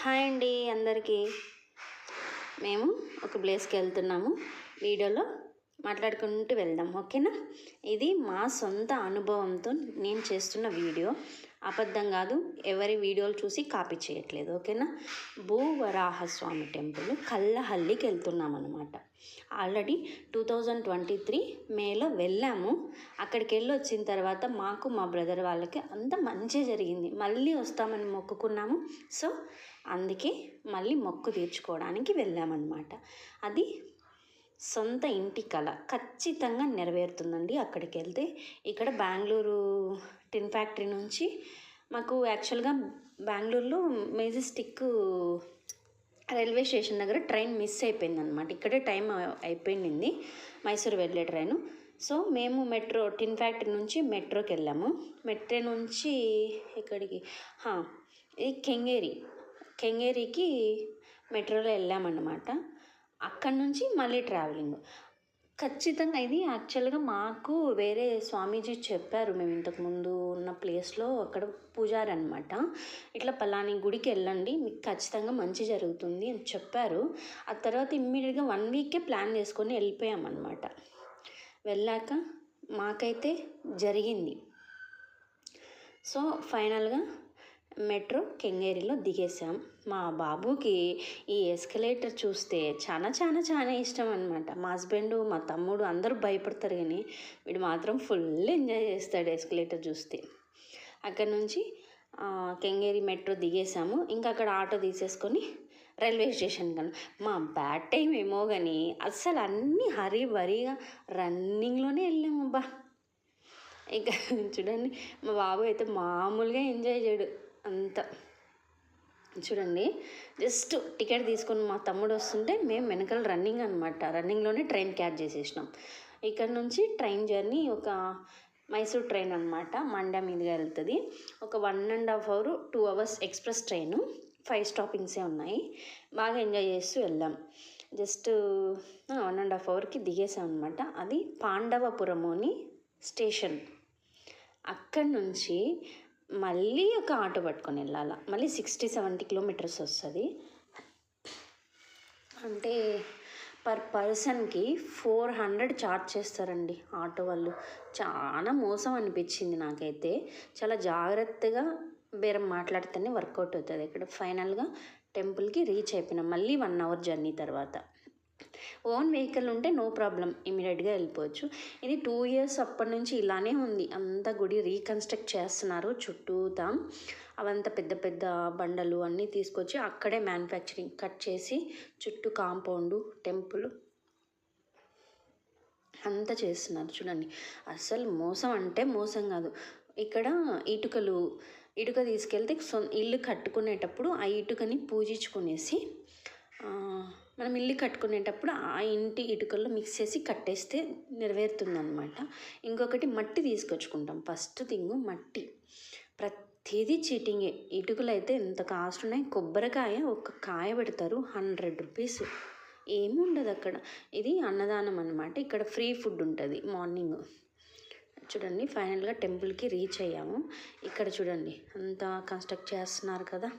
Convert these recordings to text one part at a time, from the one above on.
Hi అండి అందరికీ. మేము ఒక ప్లేస్కి వెళ్తున్నాము. వీడియోలో మాట్లాడుకుంటూ వెళ్దాం ఓకేనా? ఇది మా సొంత అనుభవంతో నేను చేస్తున్న వీడియో. అబద్ధం కాదు ఎవరి వీడియోలు చూసి కాపీ చేయట్లేదు ఓకేనా? భూవరాహస్వామి టెంపుల్ కల్లహల్లికి వెళ్తున్నాం అనమాట already two thousand twenty three మేలో వెళ్ళాము. అక్కడికి వెళ్ళి వచ్చిన తర్వాత మాకు మా బ్రదర్ వాళ్ళకి అంత మంచి జరిగింది. మళ్ళీ వస్తామని మొక్కుకున్నాము. సో అందుకే మళ్ళీ మొక్కు తీర్చుకోవడానికి వెళ్ళామన్నమాట. అది సొంత ఇంటి కళ ఖచ్చితంగా నెరవేరుతుందండి అక్కడికి వెళ్తే ఇక్కడ బెంగళూరు టిన్ ఫ్యాక్టరీ నుంచి మాకు యాక్చువల్గా బెంగళూరులో మెజిస్టిక్ రైల్వే స్టేషన్ దగ్గర ట్రైన్ మిస్ అయిపోయింది అనమాట ఇక్కడే టైం అయిపోయింది మైసూరు వెళ్ళే ట్రైను. సో మేము మెట్రో టిన్ ఫ్యాక్టరీ నుంచి మెట్రోకి వెళ్ళాము. మెట్రో నుంచి ఇక్కడికి ఇది కెంగేరి. కెంగేరికి మెట్రోలో వెళ్ళామన్నమాట. అక్కడి నుంచి మళ్ళీ ట్రావెలింగ్. ఖచ్చితంగా ఇది యాక్చువల్గా మాకు వేరే స్వామీజీ చెప్పారు. మేము ఇంతకుముందు ఉన్న ప్లేస్లో అక్కడ పూజారి అనమాట ఇట్లా పలాని గుడికి వెళ్ళండి మీకు ఖచ్చితంగా మంచి జరుగుతుంది అని చెప్పారు. ఆ తర్వాత ఇమ్మీడియట్గా వన్ వీకే ప్లాన్ చేసుకొని వెళ్ళిపోయామన్నమాట. వెళ్ళాక మాకైతే జరిగింది. సో ఫైనల్గా మెట్రో కెంగేరిలో దిగేసాం మా బాబుకి ఈ ఎస్కలేటర్ చూస్తే చాలా చాలా చాలా ఇష్టం అనమాట మా హస్బెండ్ మా తమ్ముడు అందరూ భయపడతారు కానీ వీడు మాత్రం ఫుల్ ఎంజాయ్ చేస్తాడు ఎస్కలేటర్ చూస్తే. అక్కడ నుంచి కెంగేరి మెట్రో దిగేసాము ఇంకా అక్కడ ఆటో తీసేసుకొని రైల్వే స్టేషన్ కను మా బ్యాడ్ టైం ఏమో కానీ అస్సలు అన్నీ హరీ బరీగా రన్నింగ్లోనే వెళ్ళాము అబ్బా. ఇక చూడండి మా బాబు అయితే మామూలుగా ఎంజాయ్ చేయడు. అంత. చూడండి జస్ట్ టికెట్ తీసుకొని మా తమ్ముడు వస్తుంటే మేము వెనకాల రన్నింగ్ అనమాట రన్నింగ్లోనే ట్రైన్ క్యాచ్ చేసేసినాం. ఇక్కడ నుంచి ట్రైన్ జర్నీ ఒక మైసూర్ ట్రైన్ అనమాట మండ్యా మీదుగా వెళ్తుంది. ఒక one and half hour two hours express train. Five స్టాపింగ్సే ఉన్నాయి. బాగా ఎంజాయ్ చేస్తూ వెళ్ళాం. జస్ట్ వన్ అండ్ హాఫ్ అవర్కి దిగేసాం అనమాట అది పాండవపురము అని స్టేషన్. అక్కడి నుంచి మళ్ళీ ఒక ఆటో పట్టుకొని వెళ్ళాల? మళ్ళీ సిక్స్టీ సెవెంటీ కిలోమీటర్స్ వస్తుంది. అంటే పర్ పర్సన్కి ఫోర్ హండ్రెడ్ ఛార్జ్ చేస్తారండి ఆటో వాళ్ళు. చాలా మోసం అనిపించింది నాకైతే. చాలా జాగ్రత్తగా బేరం మాట్లాడితేనే వర్కౌట్ అవుతుంది. ఇక్కడ ఫైనల్గా టెంపుల్కి రీచ్ అయిపోయినాం మళ్ళీ వన్ అవర్ జర్నీ తర్వాత. ఓన్ వెహికల్ ఉంటే నో ప్రాబ్లం ఇమీడియట్గా వెళ్ళిపోవచ్చు. ఇది టూ ఇయర్స్ అప్పటి నుంచి ఇలానే ఉంది. అంతా గుడి రీకన్స్ట్రక్ట్ చేస్తున్నారు చుట్టూతా. అవంతా పెద్ద పెద్ద బండలు అన్నీ తీసుకొచ్చి అక్కడే మ్యానుఫ్యాక్చరింగ్ కట్ చేసి చుట్టూ కాంపౌండ్ టెంపుల్ అంతా చేస్తున్నారు చూడండి. అసలు మోసం అంటే మోసం కాదు. ఇక్కడ ఇటుకలు ఇటుక తీసుకెళ్తే సొ ఇల్లు కట్టుకునేటప్పుడు ఆ ఇటుకని పూజించుకునేసి మనం ఇల్లు కట్టుకునేటప్పుడు ఆ ఇంటి ఇటుకల్లో మిక్స్ చేసి కట్టేస్తే నెరవేరుతుందనమాట ఇంకొకటి మట్టి తీసుకొచ్చుకుంటాం. ఫస్ట్ థింగ్ మట్టి. ప్రతిదీ చీటింగే. ఇటుకలు అయితే ఎంత కాస్ట్ ఉన్నాయి? కొబ్బరికాయ ఒక కాయ పెడతారు. Hundred rupees. ఏముండదు అక్కడ ఇది అన్నదానం అనమాట ఇక్కడ ఫ్రీ ఫుడ్ ఉంటుంది. మార్నింగ్. చూడండి ఫైనల్గా టెంపుల్కి రీచ్ అయ్యాము. ఇక్కడ చూడండి అంతా కన్స్ట్రక్ట్ చేస్తున్నారు కదా.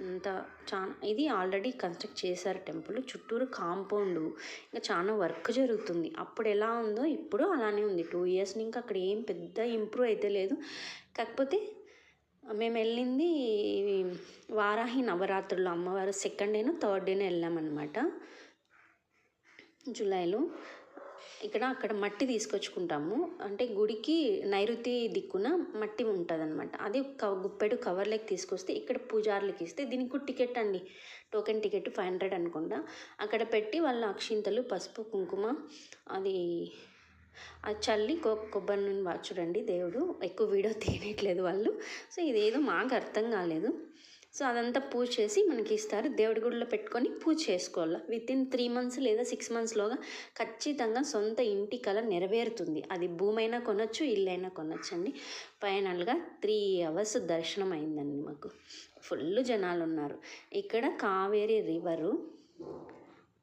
అంత చాలా ఇది ఆల్రెడీ కన్స్ట్రక్ట్ చేశారు టెంపుల్. చుట్టూరు కాంపౌండ్. ఇంకా చాలా వర్క్ జరుగుతుంది. అప్పుడు ఎలా ఉందో ఇప్పుడు అలానే ఉంది. టూ ఇయర్స్ ఇంకా అక్కడ ఏం పెద్ద ఇంప్రూవ్ అయితే లేదు. కాకపోతే మేము వెళ్ళింది వారాహి నవరాత్రులు. అమ్మవారు సెకండ్ డేనో థర్డ్ డేనే వెళ్ళామన్నమాట. జూలైలో. ఇక్కడ అక్కడ మట్టి తీసుకొచ్చుకుంటాము. అంటే గుడికి నైరుతి దిక్కున మట్టి ఉంటుంది అనమాట అది గుప్పెడు కవర్లోకి తీసుకొస్తే ఇక్కడ పూజార్లకి ఇస్తే దీనికి కూడా టికెట్ అండి. టోకెన్ టికెట్ ఫైవ్ హండ్రెడ్ అనుకుంటా. అక్కడ పెట్టి వాళ్ళ అక్షింతలు పసుపు కుంకుమ అది అది చల్లి కొ కొబ్బరి నూనె వా- చూడండి దేవుడు. ఎక్కువ వీడియో తీయట్లేదు వాళ్ళు. సో ఇదేదో మాకు అర్థం కాలేదు. సో అదంతా పూజ చేసి మనకి ఇస్తారు దేవుడి గుడిలో పెట్టుకొని పూజ చేసుకోవాలి? విత్ ఇన్ త్రీ మంత్స్ లేదా సిక్స్ మంత్స్లోగా ఖచ్చితంగా సొంత ఇంటి కళ నెరవేరుతుంది. అది భూమైనా కొనొచ్చు ఇల్లైనా కొనొచ్చు అండి ఫైనల్గా త్రీ అవర్స్ దర్శనం అయిందండి మాకు. ఫుల్ జనాలు ఉన్నారు ఇక్కడ కావేరీ రివరు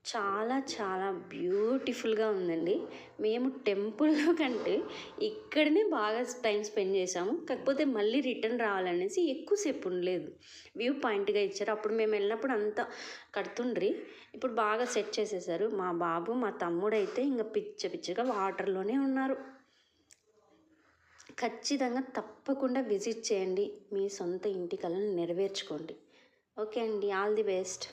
చాలా చాలా బ్యూటిఫుల్గా ఉందండి. మేము టెంపుల్లో కంటే ఇక్కడనే బాగా టైం స్పెండ్ చేసాము కాకపోతే మళ్ళీ రిటర్న్ రావాలనేసి ఎక్కువసేపు ఉండలేదు. వ్యూ పాయింట్గా ఇచ్చారు. అప్పుడు మేము వెళ్ళినప్పుడు అంతా కడుతుండ్రి. ఇప్పుడు బాగా సెట్ చేసేసారు. మా బాబు మా తమ్ముడు అయితే ఇంకా పిచ్చ పిచ్చగా వాటర్లోనే ఉన్నారు. ఖచ్చితంగా తప్పకుండా విజిట్ చేయండి. మీ సొంత ఇంటి కళను నెరవేర్చుకోండి. ఓకే అండి. All the best.